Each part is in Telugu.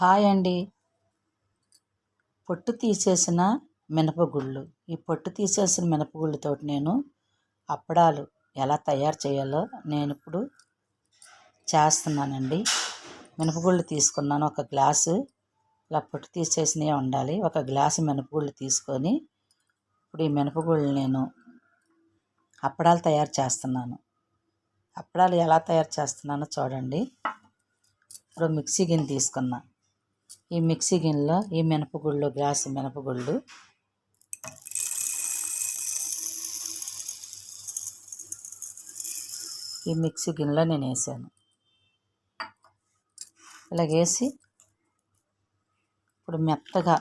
హాయ్ అండి. పొట్టు తీసేసిన మినపగుళ్ళు. ఈ పొట్టు తీసేసిన మినపగుళ్ళతో నేను అప్పడాలు ఎలా తయారు చేయాలో నేను ఇప్పుడు చేస్తున్నానండి. మినపగుళ్ళు తీసుకున్నాను. ఒక గ్లాసు. ఇలా పొట్టు తీసేసినవి ఉండాలి. ఒక గ్లాసు మినపగుళ్ళు తీసుకొని ఇప్పుడు ఈ మినపగుళ్ళు నేను అప్పడాలు తయారు చేస్తున్నాను. అప్పడాలు ఎలా తయారు చేస్తున్నానో చూడండి. ఇప్పుడు మిక్సీ గిన్నె తీసుకున్నాను ఈ మిక్సీ గిన్నెలో ఈ మినపగుళ్ళు గ్లాసు మినపగుళ్ళు. ఈ మిక్సీ గిన్నెలో నేను వేసాను. ఇలా వేసి ఇప్పుడు మెత్తగా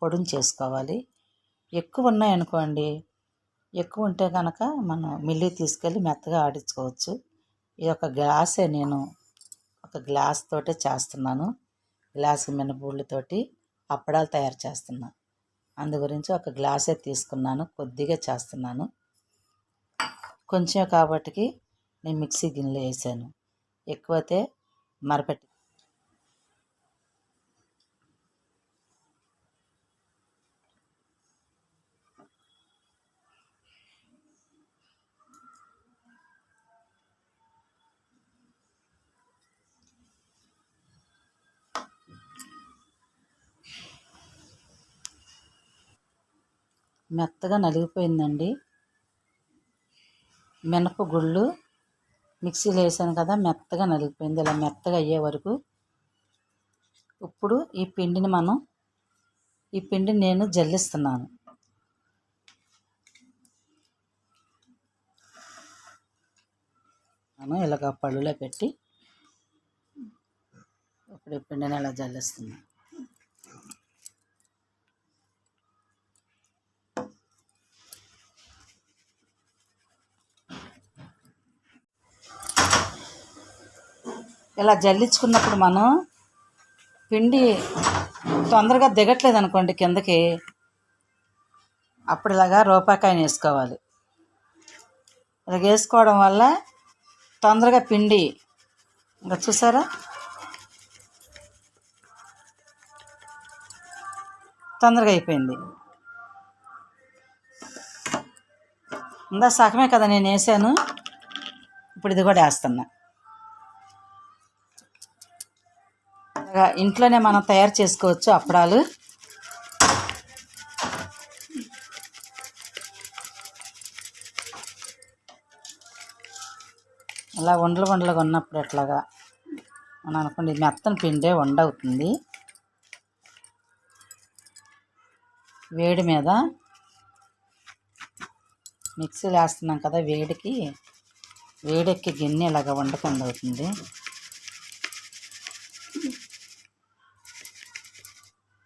పొడిని చేసుకోవాలి. ఎక్కువ ఉన్నాయనుకోండి ఎక్కువ ఉంటే కనుక మనం మిల్లి తీసుకెళ్ళి మెత్తగా ఆడించుకోవచ్చు. ఈ యొక్క గ్లాసే నేను ఒక గ్లాస్ తోటే చేస్తున్నాను. గ్లాస్ మినపూళ్ళతోటి అప్పడాలు తయారు చేస్తున్నా. అందు గురించి ఒక గ్లాసే తీసుకున్నాను. కొద్దిగా చేస్తున్నాను. కొంచెం కాబట్టికి నేను మిక్సీ గిన్నెలో వేసాను. ఎక్కువైతే మరపెట్టి మెత్తగా నలిగిపోయిందండి. మినపగుళ్ళు మిక్సీలో వేసాను కదా మెత్తగా నలిగిపోయింది. ఇలా మెత్తగా అయ్యే వరకు ఇప్పుడు ఈ పిండిని మనం ఈ పిండిని నేను జల్లిస్తున్నాను. మనం ఇలాగ పళ్ళులో పెట్టి ఇప్పుడు ఈ పిండిని ఇలా జల్లిస్తున్నాను. ఇలా జల్లించుకున్నప్పుడు మనం పిండి తొందరగా దిగట్లేదు అనుకోండి కిందకి అప్పుడు ఇలాగా రూపాకాయని వేసుకోవాలి. ఇలా వేసుకోవడం వల్ల తొందరగా పిండి ఇంకా చూసారా? తొందరగా అయిపోయింది. ఇందా సగమే కదా నేను వేసాను. ఇప్పుడు ఇది కూడా వేస్తున్నా. ఇంట్లోనే మనం తయారు చేసుకోవచ్చు అప్పడాలు. ఇలా వండలు వండలుగా ఉన్నప్పుడు అట్లాగా మనం అనుకోండి మెత్తని పిండే వండ అవుతుంది వేడి మీద మిక్సీలో వేస్తున్నాం కదా వేడికి వేడెక్కి గిన్నె ఇలాగ వండకుండా అవుతుంది.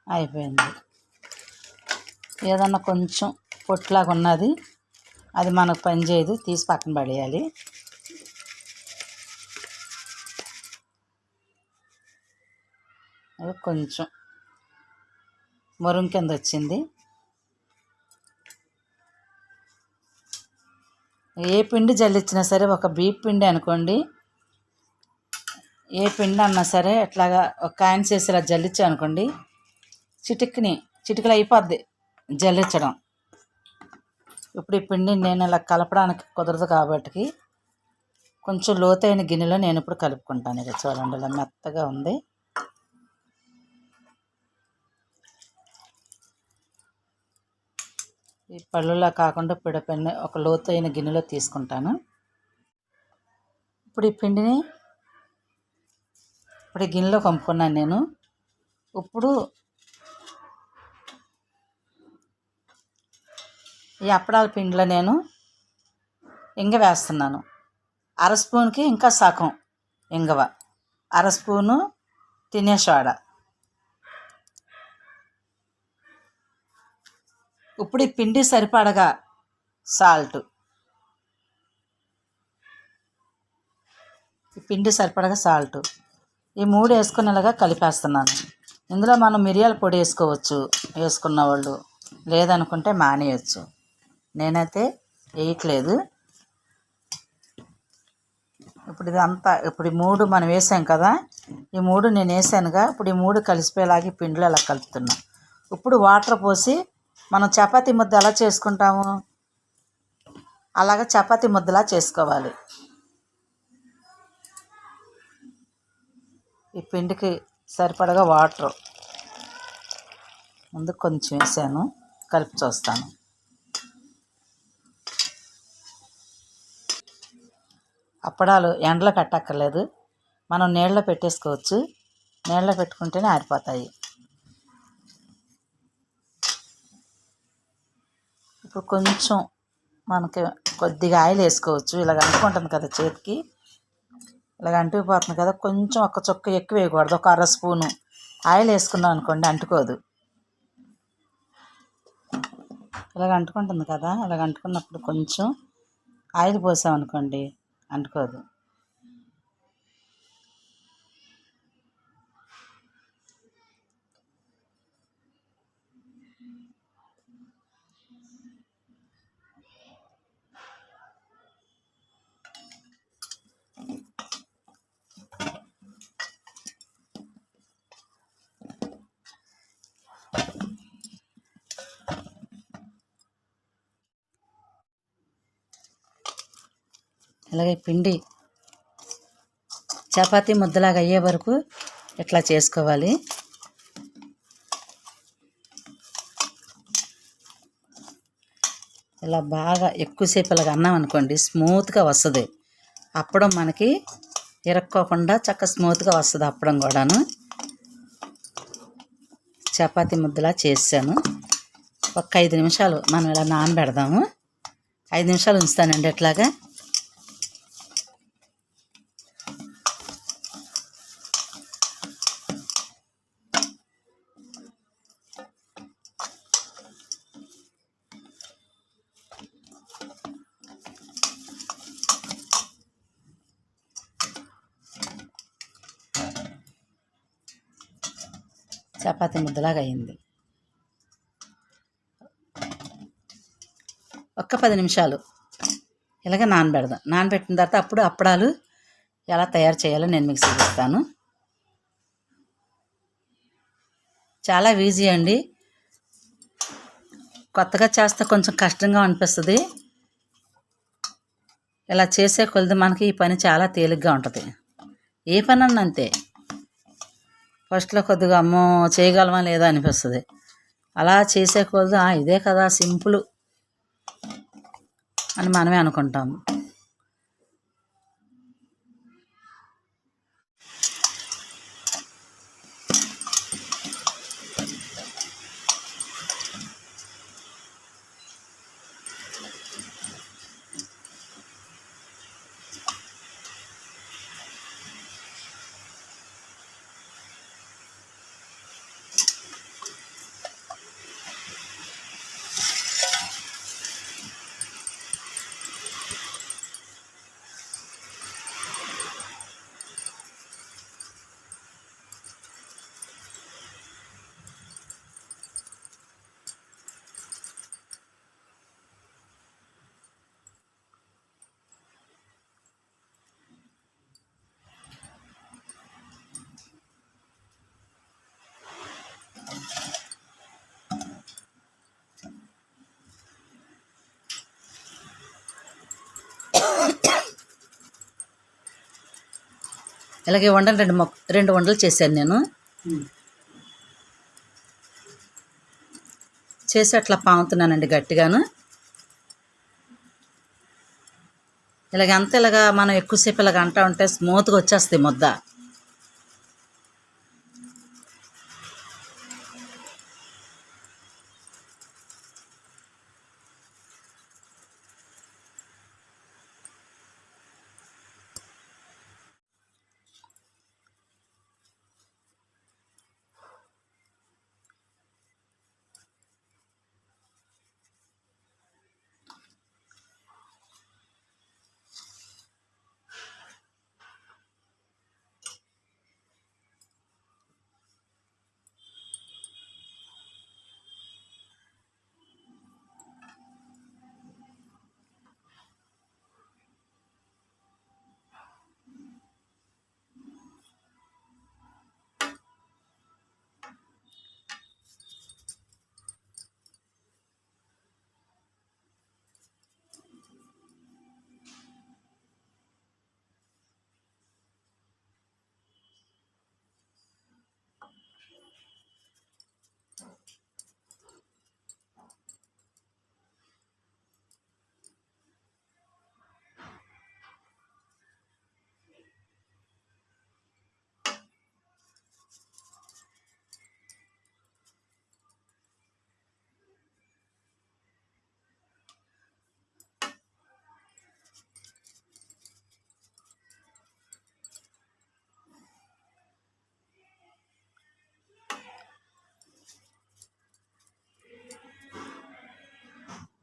అయిపోయింది. ఏదన్నా కొంచెం పొట్లాగా ఉన్నది అది మనకు పని చేయదు తీసి పక్కన పడేయాలి. అది కొంచెం మురుం కింద వచ్చింది. ఏ పిండి జల్లిచ్చినా సరే ఒక బీప్ పిండి అనుకోండి. ఏ పిండి అన్నా సరే అట్లాగా ఒక కాయన్ చేసి ఇలా జల్లించాం అనుకోండి చిటిక్ని చిటికలు అయిపోద్ది జల్లించడం ఇప్పుడు ఈ పిండిని నేను ఇలా కలపడానికి కుదరదు కాబట్టి కొంచెం లోతైన గిన్నెలో నేను ఇప్పుడు కలుపుకుంటాను. ఇక చూడండి ఇలా మెత్తగా ఉంది. ఈ పళ్ళులా కాకుండా పిడపిండి ఒక లోతైన గిన్నెలో తీసుకుంటాను. ఇప్పుడు ఈ పిండిని ఇప్పుడు ఈ గిన్నెలో కంపుకున్నాను నేను. ఇప్పుడు ఈ అప్పడాల పిండిలో నేను ఇంగ వేస్తున్నాను. అర స్పూన్కి ఇంకా సగం ఇంగవ. అర స్పూను తినే సోడా. ఇప్పుడు ఈ పిండి సరిపడగా సాల్ట్. ఈ పిండి సరిపడగా సాల్ట్. ఈ మూడు వేసుకునేలాగా కలిపేస్తున్నాను. ఇందులో మనం మిరియాల పొడి వేసుకోవచ్చు వేసుకున్న వాళ్ళు. లేదనుకుంటే మానేయచ్చు. నేనైతే వేయట్లేదు. ఇప్పుడు ఇదంతా ఇప్పుడు ఈ మూడు మనం వేసాం కదా ఈ మూడు నేను వేసానుగా ఇప్పుడు ఈ మూడు కలిసిపోయేలాగా పిండిలో అలా కలుపుతున్నాం. ఇప్పుడు వాటర్ పోసి మనం చపాతీ ముద్ద ఎలా చేసుకుంటాము? అలాగ చపాతీ ముద్దలా చేసుకోవాలి. ఈ పిండికి సరిపడగా వాటర్. ముందు కొంచెం వేసాను కలిపి చూస్తాను. అప్పడాలు ఎండలో పెట్టక్కర్లేదు. మనం నీళ్ళలో పెట్టేసుకోవచ్చు. నీళ్ళలో పెట్టుకుంటేనే ఆరిపోతాయి. ఇప్పుడు కొంచెం మనకి కొద్దిగా ఆయిల్ వేసుకోవచ్చు. ఇలాగ అంటుకుంటుంది కదా చేతికి. ఇలాగ అంటుకుపోతుంది కదా. కొంచెం ఒక చుక్క ఎక్కువ వేయకూడదు. ఒక అర స్పూను ఆయిల్ వేసుకున్నాం అనుకోండి అంటుకోదు. ఇలాగ అంటుకుంటుంది కదా. ఇలాగ అంటుకున్నప్పుడు కొంచెం ఆయిల్ పోసామనుకోండి అంటుకోదు. ఇలాగే పిండి చపాతీ ముద్దలాగా అయ్యే వరకు ఇట్లా చేసుకోవాలి. ఇలా బాగా ఎక్కువసేపు ఇలాగ అన్నాం అనుకోండి స్మూత్గా వస్తుంది. అప్పడం మనకి ఇరక్కోకుండా చక్క స్మూత్గా వస్తుంది అప్పడం కూడాను. చపాతీ ముద్దలా చేసాను ఒక ఐదు నిమిషాలు మనం ఇలా నానబెడదాము. ఐదు నిమిషాలు ఉంచుతానండి ఎట్లాగా చపాతి ముద్దలాగా అయింది. ఒక్క పది నిమిషాలు. ఇలాగ నానబెడదాం. నానబెట్టిన తర్వాత అప్పుడు అప్పడాలు ఎలా తయారు చేయాలో నేను మీకు చూపిస్తాను. చాలా ఈజీ అండి. కొత్తగా చేస్తే కొంచెం కష్టంగా అనిపిస్తుంది. ఇలా చేసే కొలది మనకి ఈ పని చాలా తేలిగ్గా ఉంటుంది. ఏ పని అన్న అంతే. ఫస్ట్లో కొద్దిగా అమ్మో చేయగలమా లేదా అనిపిస్తుంది. అలా చేసే కొద్ది "ఆ, ఇదే కదా సింపుల్ అని మనమే అనుకుంటాము. ఇలాగే వండలు రెండు మొక్క రెండు వండలు చేశాను నేను. చేసి అట్లా పాముతున్నానండి గట్టిగాను. ఇలాగ అంత ఇలాగా మనం ఎక్కువసేపు ఇలాగ అంటా ఉంటే స్మూత్గా వచ్చేస్తుంది ముద్ద.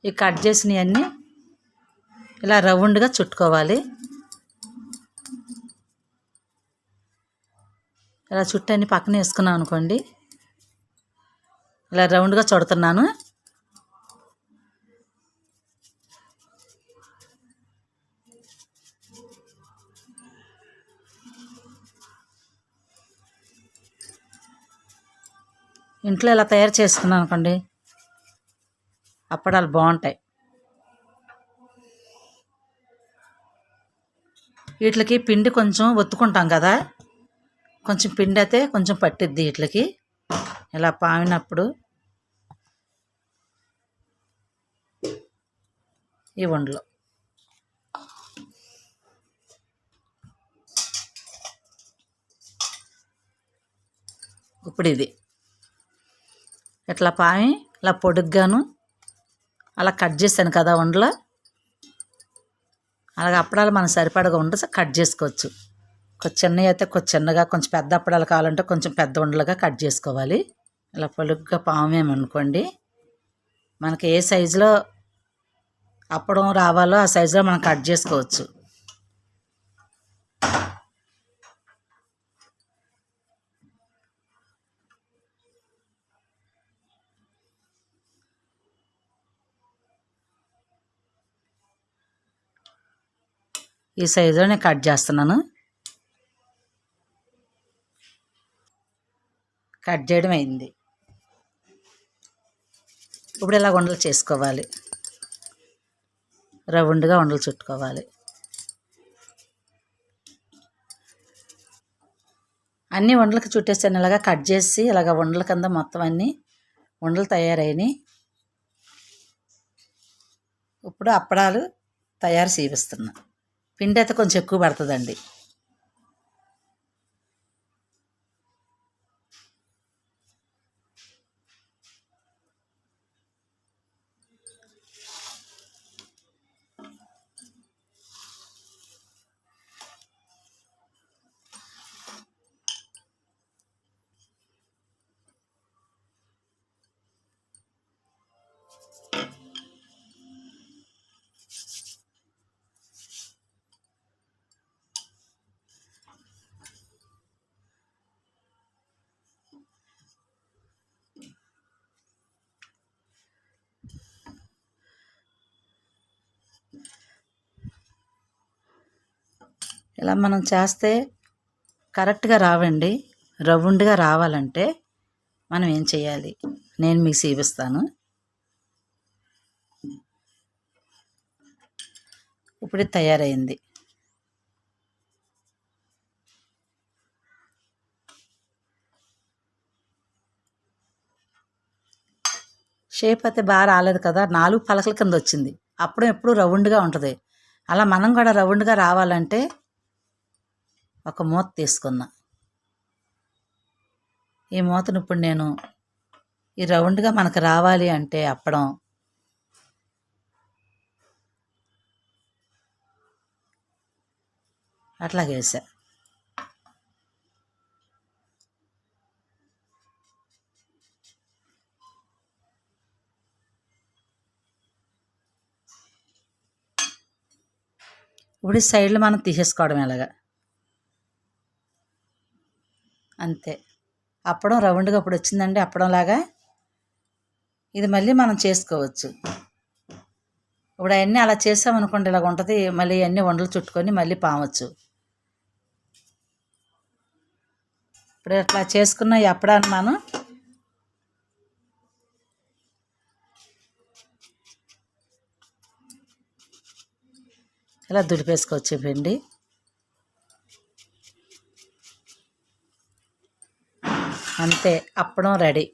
ఈ కట్ చేసినవన్నీ ఇలా రౌండ్గా చుట్టుకోవాలి. ఇలా చుట్టని పక్కన వేసుకున్నాం అనుకోండి. ఇలా రౌండ్గా చుడుతున్నాను. ఇంట్లో ఇలా తయారు చేసుకున్నాను అనుకోండి. అప్పడాలు బాగుంటాయి. వీటికి పిండి కొంచెం ఒత్తుకుంటాం కదా. కొంచెం పిండి అయితే కొంచెం పట్టిద్ది వీటికి. ఇలా పామినప్పుడు ఈ వండలు. ఇప్పుడు ఇది. ఇట్లా పామి ఇలా పొడుగ్గాను అలా కట్ చేశాను కదా ఉండలో. అలాగే అప్పడాలు మనం సరిపడగా ఉండ కట్ చేసుకోవచ్చు. కొంచెం చిన్నవి అయితే కొంచెం చిన్నగా కొంచెం పెద్ద అప్పడాలు కావాలంటే కొంచెం పెద్ద ఉండలుగా కట్ చేసుకోవాలి. ఇలా పొలుగ్గా పామేమనుకోండి మనకి ఏ సైజులో అప్పడం రావాలో ఆ సైజులో మనం కట్ చేసుకోవచ్చు. ఈ సైజులో నేను కట్ చేస్తున్నాను. కట్ చేయడం అయింది. ఇప్పుడు ఇలా ఉండలు చేసుకోవాలి. రౌండ్గా ఉండలు చుట్టుకోవాలి. అన్ని వండలకు చుట్టేసాను. ఇలాగా కట్ చేసి ఇలాగ వండల కింద మొత్తం అన్నీ వండలు తయారైనవి ఇప్పుడు అప్పడాలు తయారు చేయిస్తున్నాను పిండి అయితే కొంచెం ఎక్కువ పడుతుందండి. ఇలా మనం చేస్తే కరెక్ట్గా రావండి రౌండ్గా రావాలంటే మనం ఏం చేయాలి? నేను మీకు చూపిస్తాను. ఇప్పుడు తయారైంది. షేప్ అయితే బాగా రాలేదు కదా నాలుగు పలకల కింద వచ్చింది. అప్పుడు ఎప్పుడు రౌండ్గా ఉంటుంది. అలా మనం కూడా రౌండ్గా రావాలంటే ఒక మూత తీసుకున్నా. ఈ మూతను ఇప్పుడు నేను ఈ రౌండ్గా మనకు రావాలి అంటే అప్పడం. అట్లాగే వేసా. ఇప్పుడు సైడ్లు మనం తీసేసుకోవడం ఎలాగా? అంతే. అప్పడం రౌండ్గా ఇప్పుడు వచ్చిందండి అప్పడం లాగా ఇది మళ్ళీ మనం చేసుకోవచ్చు. ఇప్పుడు అవన్నీ అలా చేసామనుకోండి ఇలాగ ఉంటుంది మళ్ళీ అన్నీ వండలు చుట్టుకొని మళ్ళీ పావచ్చు ఇప్పుడు ఇట్లా చేసుకున్న ఈ అప్పడాన్ని మనం ఇలా దులిపేసుకోవచ్చు పిండి. అంతే అప్పడం రెడీ.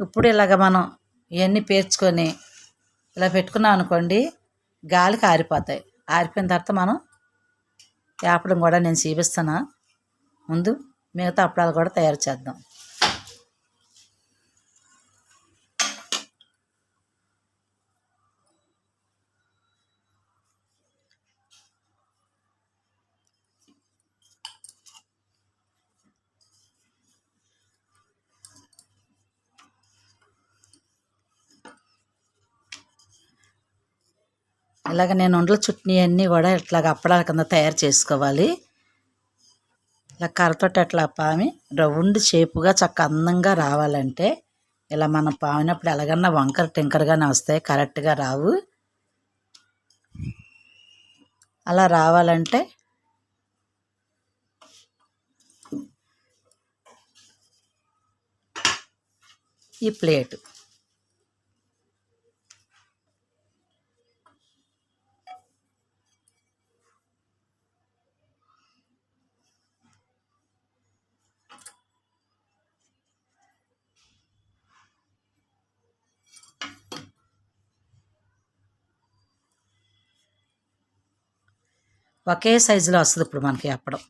ఇప్పుడు ఇలాగ మనం ఇవన్నీ పేర్చుకొని ఇలా పెట్టుకున్నాం అనుకోండి గాలికి ఆరిపోతాయి ఆరిపోయిన తర్వాత మనం వేపడం కూడా నేను చూపిస్తాను ముందు మిగతా అప్పడాలు కూడా తయారు చేద్దాం. ఇలాగ నేను ఉండల చుట్నీ అన్నీ కూడా ఇట్లాగ అప్పడాల కింద తయారు చేసుకోవాలి. ఇలా కర్రతోటి అట్లా పామి రౌండ్ షేపుగా చక్క అందంగా రావాలంటే ఇలా మనం పామినప్పుడు ఎలాగన్నా వంకర టింకరగానే వస్తాయి కరెక్ట్గా రావు. అలా రావాలంటే ఈ ప్లేట్. ఒకే సైజులో వస్తుంది ఇప్పుడు మనకి అప్పడం.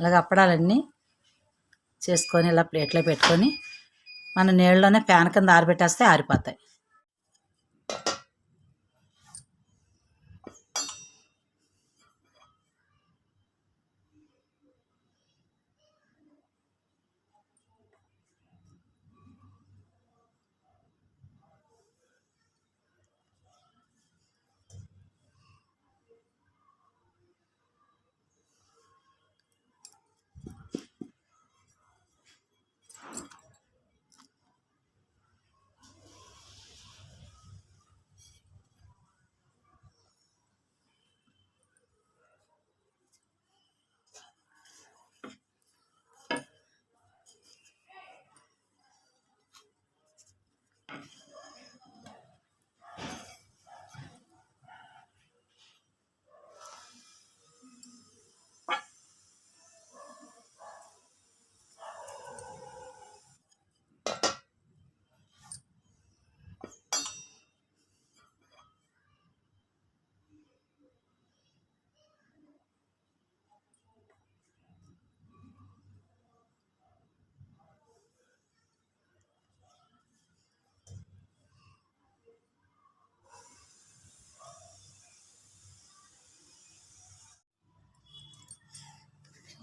అలాగే అప్పడాలన్నీ చేసుకొని ఇలా ప్లేట్లో పెట్టుకొని మన నీళ్ళలోనే ప్యాన్ కింద ఆరబెట్టేస్తే ఆరిపోతాయి.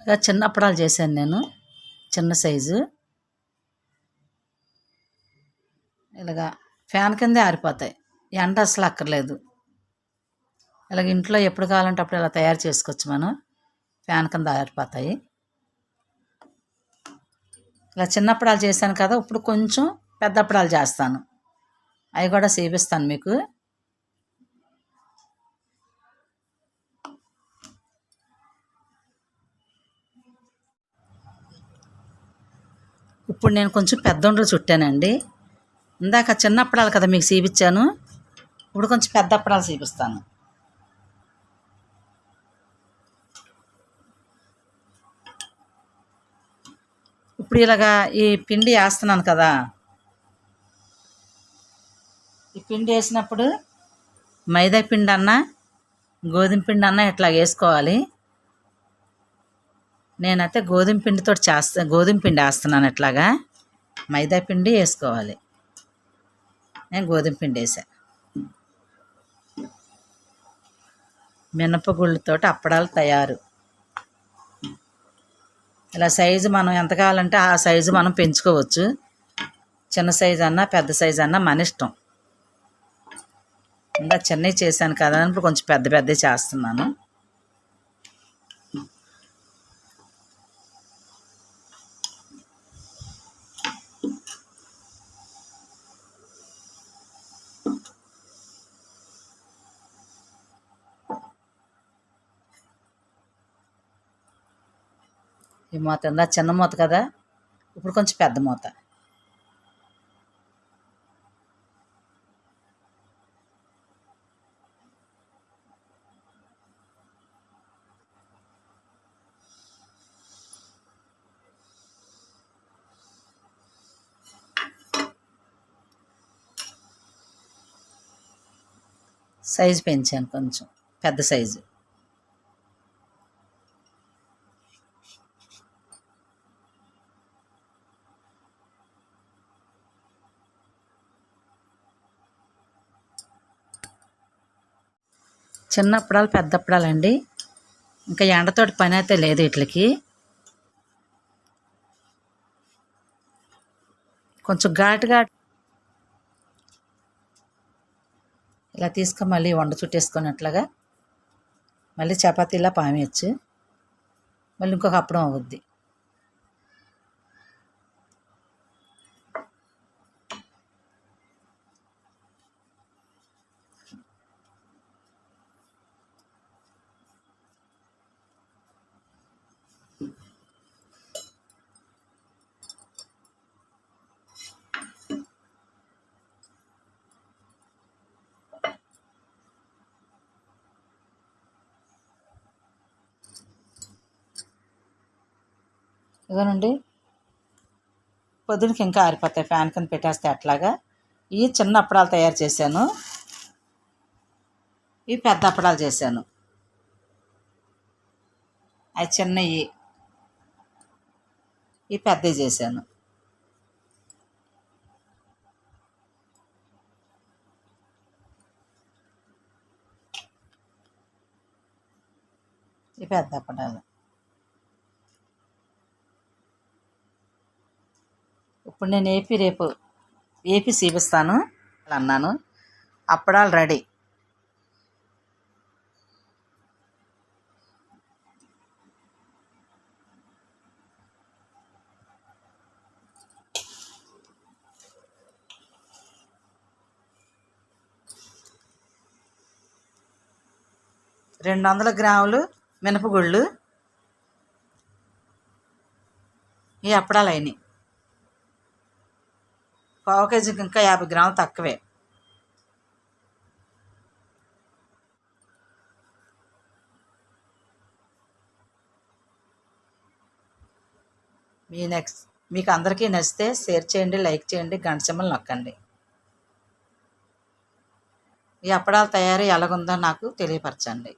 ఇలా చిన్న అప్పడాలు చేశాను నేను. చిన్న సైజు. ఇలాగా ఫ్యాన్ కిందే ఆరిపోతాయి. ఎండ అసలు అక్కర్లేదు. ఇలాగ ఇంట్లో ఎప్పుడు కావాలంటే అప్పుడు ఇలా తయారు చేసుకోవచ్చు మనం. ఫ్యాన్ కింద ఆరిపోతాయి. ఇలా చిన్న అప్పడాలు చేశాను కదా ఇప్పుడు కొంచెం పెద్ద అప్పడాలు చేస్తాను. అవి కూడా చూపిస్తాను మీకు. ఇప్పుడు నేను కొంచెం పెద్ద ఉండలు చుట్టానండి. ఇందాక చిన్న అప్పడాలు కదా మీకు చూపించాను. ఇప్పుడు కొంచెం పెద్ద అప్పడాలు చూపిస్తాను. ఇప్పుడు ఇలాగా ఈ పిండి వేస్తున్నాను కదా. ఈ పిండి వేసినప్పుడు మైదా పిండి అన్న గోధుమ పిండి అన్న ఇట్లా వేసుకోవాలి. నేనైతే గోధుమ పిండితో చేస్తా గోధుమ పిండి వేస్తున్నాను ఇట్లాగా మైదా పిండి వేసుకోవాలి. నేను గోధుమ పిండి వేసా. మినపగుళ్ళతో అప్పడాలు తయారు. ఇలా సైజు మనం ఎంత కావాలంటే ఆ సైజు మనం పెంచుకోవచ్చు. చిన్న సైజు అన్నా పెద్ద సైజు అన్నా మన ఇష్టం. ఇంకా చిన్నవి చేశాను కదా ఇప్పుడు కొంచెం పెద్ద పెద్దవి చేస్తున్నాను. ఈ మూత ఇందా? చిన్న మూత కదా. ఇప్పుడు కొంచెం పెద్ద మూత. సైజు పెంచాను కొంచెం. పెద్ద సైజు. చిన్న అప్పడాలు పెద్ద అప్పడాలు అండి ఇంకా ఎండతోటి పని అయితే లేదు వీటికి కొంచెం ఘాటుగా ఇలా తీసుకొని మళ్ళీ వండ చుట్టేసుకున్నట్లుగా. మళ్ళీ చపాతీలా పామేయచ్చు. మళ్ళీ ఇంకొక అప్పడం అవుద్ది. ఇదనండి. పొద్దునకి ఇంకా ఆరిపోతాయి. ఫ్యాన్ కింద పెట్టేస్తే అట్లాగా. ఈ చిన్న అప్పడాలు తయారు చేశాను. ఈ పెద్ద అప్పడాలు చేశాను. అవి చిన్నవి. ఈ పెద్దవి చేశాను. ఈ పెద్ద అప్పడాలు. ఇప్పుడు నేను ఏపీ రేపు ఏపీ చూపిస్తాను అన్నాను. అప్పడాలు రెడీ రెండు. వందల గ్రాములు మినపగుళ్ళు. ఈ అప్పడాలు అయినాయి. పావు కేజీకి ఇంకా యాభై గ్రాములు తక్కువే. మీ నెక్స్ట్ మీకు అందరికీ నచ్చితే షేర్ చేయండి లైక్ చేయండి గంట సింబల్ నొక్కండి. ఈ అప్పడాల తయారీ ఎలాగుందో నాకు తెలియపరచండి.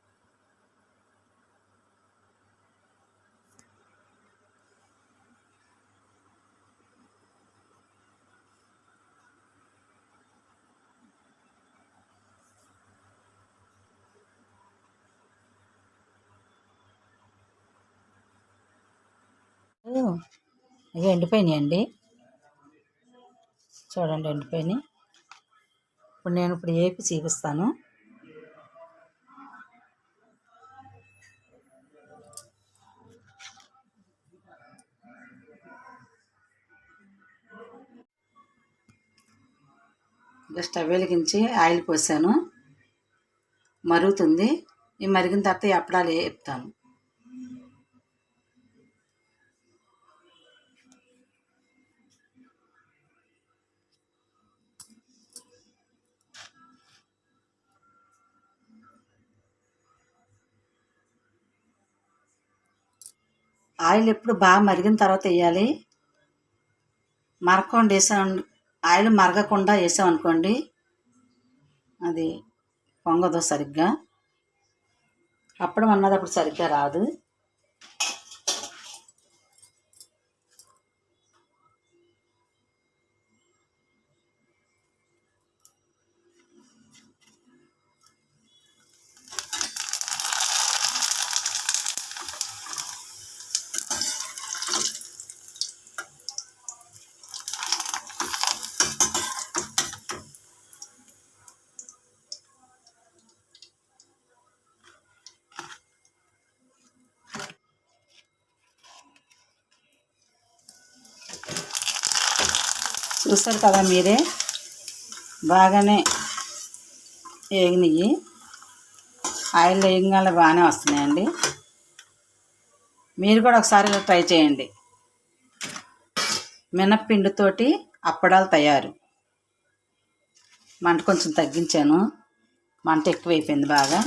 ఇవి ఎండిపోయినాయండి. చూడండి ఎండిపోయినాయి. ఇప్పుడు నేను ఇప్పుడు ఏపి చూపిస్తాను. స్టవ్ వెలిగించి ఆయిల్ పోసాను. మరుగుతుంది. ఈ మరిగిన తర్వాత ఈ అప్పడాలు వేపుతాను ఆయిల్ ఎప్పుడు బాగా మరిగిన తర్వాత వేయాలి. మరగకుండా వేసాం ఆయిల్ మరగకుండా వేసామనుకోండి అది పొంగదు సరిగ్గా. అప్పుడు అన్నది అప్పుడు సరిగ్గా రాదు. చూస్తారు కదా మీరే? బాగానే వేగినాయి ఆయిల్ వేగంగా బాగానే వస్తున్నాయండి. మీరు కూడా ఒకసారి ఇలా ట్రై చేయండి. మినప్పిండితోటి అప్పడాలు తయారు. మంట కొంచెం తగ్గించాను. మంట ఎక్కువైపోయింది బాగా.